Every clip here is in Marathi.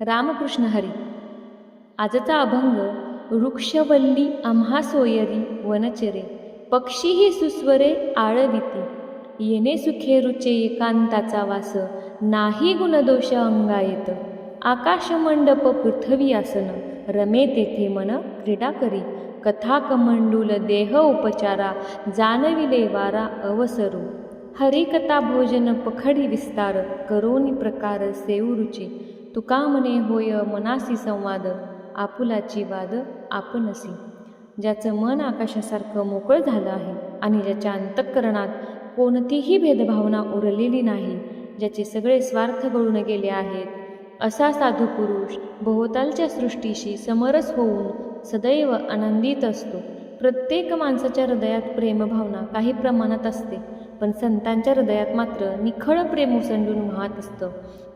रामकृष्ण हरी. आजचा अभंग वृक्षवल्ली आम्हा सोयरी वनचरे पक्षीही सुस्वरे आळविती. येणे सुखे रुचे एकांताचा वास नाही गुणदोष अंगा येत. आकाशमंडप पृथ्वी आसन रमे तेथे मन क्रीडा करी. कथा कमंडूल देह उपचारा जाणविले वारा अवसरू. हरिकथा भोजन पखडी विस्तार करोनी प्रकार सेवरुचे. तुका म्हणे होय मनासी संवाद आपुलाची वाद आपणसी. ज्याचं मन आकाशासारखं मोकळं झालं आहे आणि ज्याच्या अंतःकरणात कोणतीही भेदभावना उरलेली नाही ज्याचे सगळे स्वार्थ गळून गेले आहेत असा साधू पुरुष भोवतालच्या सृष्टीशी समरस होऊन सदैव आनंदित असतो. प्रत्येक माणसाच्या हृदयात प्रेमभावना काही प्रमाणात असते. पण संतांच्या हृदयात मात्र निखळ प्रेम उसंडून वाहत असतं.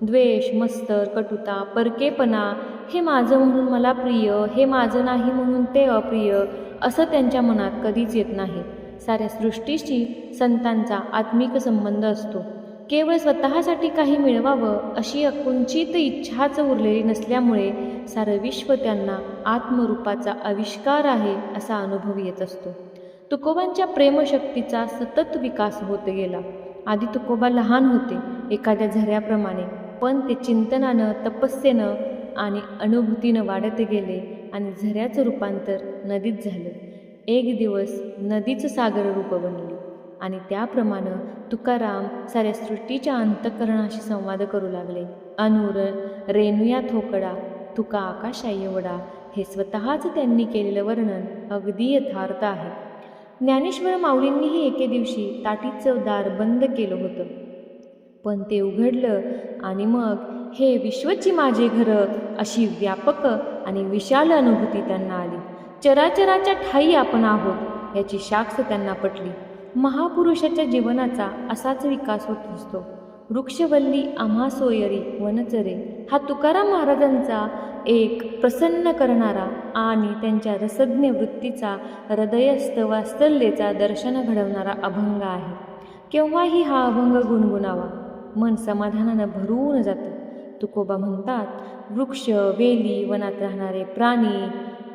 द्वेष मस्तर कटुता परकेपणा हे माझं म्हणून मला प्रिय हे माझं नाही म्हणून ते अप्रिय असं त्यांच्या मनात कधीच येत नाही. साऱ्या सृष्टीशी संतांचा आत्मिक संबंध असतो. केवळ स्वतःसाठी काही मिळवावं अशी अकुंचित इच्छाच उरलेली नसल्यामुळे सारं विश्व त्यांना आत्मरूपाचा आविष्कार आहे असा अनुभव येत असतो. तुकोबांच्या प्रेमशक्तीचा सतत विकास होत गेला. आधी तुकोबा लहान होते एखाद्या झऱ्याप्रमाणे पण ते चिंतनानं तपस्येनं आणि अनुभूतीनं वाढत गेले आणि झऱ्याचं रूपांतर नदीत झालं. एक दिवस नदीचं सागर रूप बनली आणि त्याप्रमाणे तुकाराम साऱ्या सृष्टीच्या अंतःकरणाशी संवाद करू लागले. अनुर रेणुया थोकडा तुका आकाशा एवढा हे स्वतःच त्यांनी केलेलं वर्णन अगदी यथार्थ आहे. ज्ञानेश्वर माऊलींनीही एके दिवशी ताटीचं दार बंद केलं होतं. पण ते उघडलं आणि मग हे विश्वची माझे घर अशी व्यापक आणि विशाल अनुभूती त्यांना आली. चराचराच्या ठाई आपण आहोत याची शाक्ष त्यांना पटली. महापुरुषाच्या जीवनाचा असाच विकास होत असतो. वृक्षवल्ली आम्हा सोयरी वनचरे हा तुकाराम महाराजांचा एक प्रसन्न करणारा आणि त्यांच्या रसज्ञ वृत्तीचा हृदयस्थ वास्तल्येचा दर्शन घडवणारा अभंग आहे. केव्हाही हा अभंग गुणगुणावा मन समाधानानं भरून जातं. तुकोबा म्हणतात वृक्ष वेली वनात राहणारे प्राणी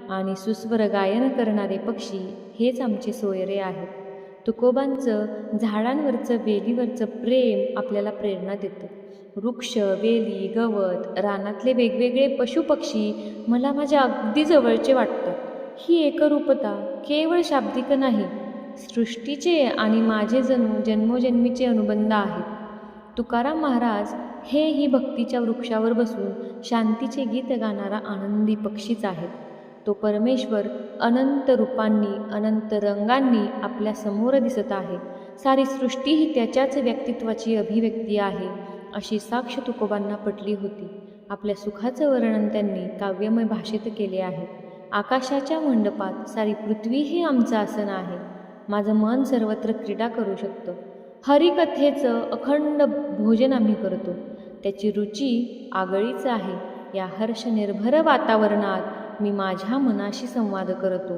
आणि सुस्वर गायन करणारे पक्षी हेच आमचे सोयरे आहेत. तुकोबांचं झाडांवरचं वेलीवरचं प्रेम आपल्याला प्रेरणा देतं. वृक्ष वेली गवत रानातले वेगवेगळे पशुपक्षी मला माझ्या अगदी जवळचे वाटतात. ही एकरूपता केवळ शाब्दिक नाही सृष्टीचे आणि माझे जणू जन्मोजन्मीचे अनुबंध आहेत तुकाराम महाराज हे ही भक्तीच्या वृक्षावर बसून शांतीचे गीत गाणारा आनंदी पक्षीच आहेत. तो परमेश्वर अनंत रूपांनी अनंत रंगांनी आपल्यासमोर दिसत आहे. सारी सृष्टी ही त्याच्याच व्यक्तित्वाची अभिव्यक्ती आहे अशी साक्ष तुकोबांना पटली होती. आपल्या सुखाचं वर्णन त्यांनी काव्यमय भाषेत केले आहे. आकाशाच्या मंडपात सारी पृथ्वी हे आमचं आसन आहे. माझं मन सर्वत्र क्रीडा करू शकतं. हरिकथेचं अखंड भोजन आम्ही करतो. त्याची रुची आगळीच आहे. या हर्षनिर्भर वातावरणात मी माझ्या मनाशी संवाद करतो.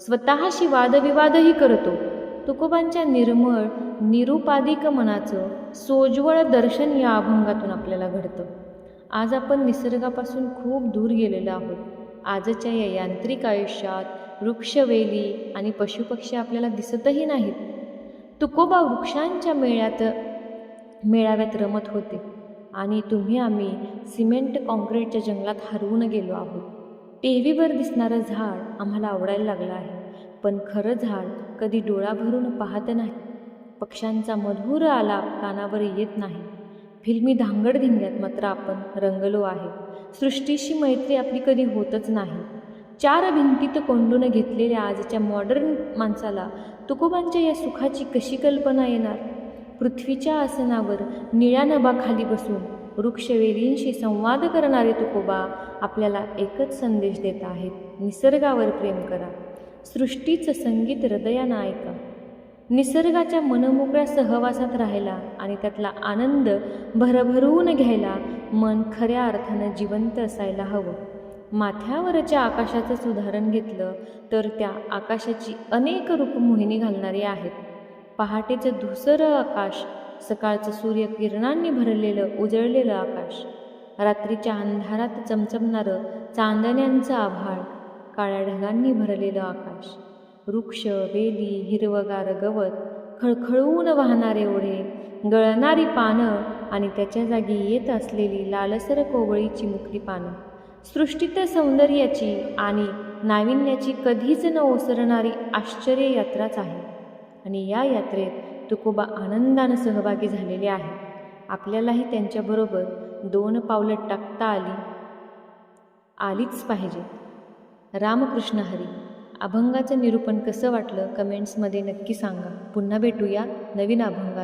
स्वतःशी वादविवादही करतो. तुकोबांच्या निर्मळ निरुपाधिक मनाचं सोज्वळ दर्शन या अभंगातून आपल्याला घडतं. आज आपण निसर्गापासून खूप दूर गेलेलो आहोत. आजच्या या यांत्रिक आयुष्यात वृक्षवेली आणि पशुपक्षी आपल्याला दिसतही नाहीत. तुकोबा वृक्षांच्या मेळ्यात मेळाव्यात रमत होते आणि तुम्ही आम्ही सिमेंट कॉन्क्रीटच्या जंगलात हरवून गेलो आहोत. टीव्हीवर दिसणारं झाड आम्हाला आवडायला लागलं आहे. पण खरं झाड कधी डोळा भरून पाहत नाही. पक्ष्यांचा मधुर आलाप कानावर येत नाही. फिल्मी धांगडधिंग्यात मात्र आपण रंगलो आहे. सृष्टीशी मैत्री आपली कधी होतच नाही. चार भिंतीत कोंडून घेतलेल्या आजच्या मॉडर्न माणसाला तुकोबांच्या या सुखाची कशी कल्पना येणार? पृथ्वीच्या आसनावर निळ्या नभाखाली बसून वृक्षवेलींशी संवाद करणारे तुकोबा आपल्याला एकच संदेश देत आहेत. निसर्गावर प्रेम करा. सृष्टीचं संगीत हृदयानं ऐका. निसर्गाच्या मनमोकळ्या सहवासात राहायला आणि त्यातला आनंद भरभरून घ्यायला मन खऱ्या अर्थानं जिवंत असायला हवं. माथ्यावरच्या आकाशाचंच उदाहरण घेतलं तर त्या आकाशाची अनेक रूप मोहिनी घालणारी आहेत. पहाटेचं धुसरं आकाश सकाळचं सूर्यकिरणांनी भरलेलं उजळलेलं आकाश. रात्रीच्या अंधारात चमचमणारं चांदण्यांचं आभाळ काळ्या ढगांनी भरलेलं आकाश. वृक्ष वेली हिरवगार गवत खळखळून वाहणारे ओढे गळणारी पानं आणि त्याच्या जागी येत असलेली लालसर कोवळीची चिमुकली पानं. सृष्टीत सौंदर्याची आणि नाविन्याची कधीच न ओसरणारी आश्चर्य यात्राच आहे. आणि या यात्रेत तुकोबा आनंदानं सहभागी झालेले आहे आपल्यालाही त्यांच्याबरोबर दोन पावलं टाकता आली आलीच पाहिजे. रामकृष्ण हरी अभंगाचं निरूपण कसं वाटलं? कमेंट्समध्ये नक्की सांगा. पुन्हा भेटूया नवीन अभंगात.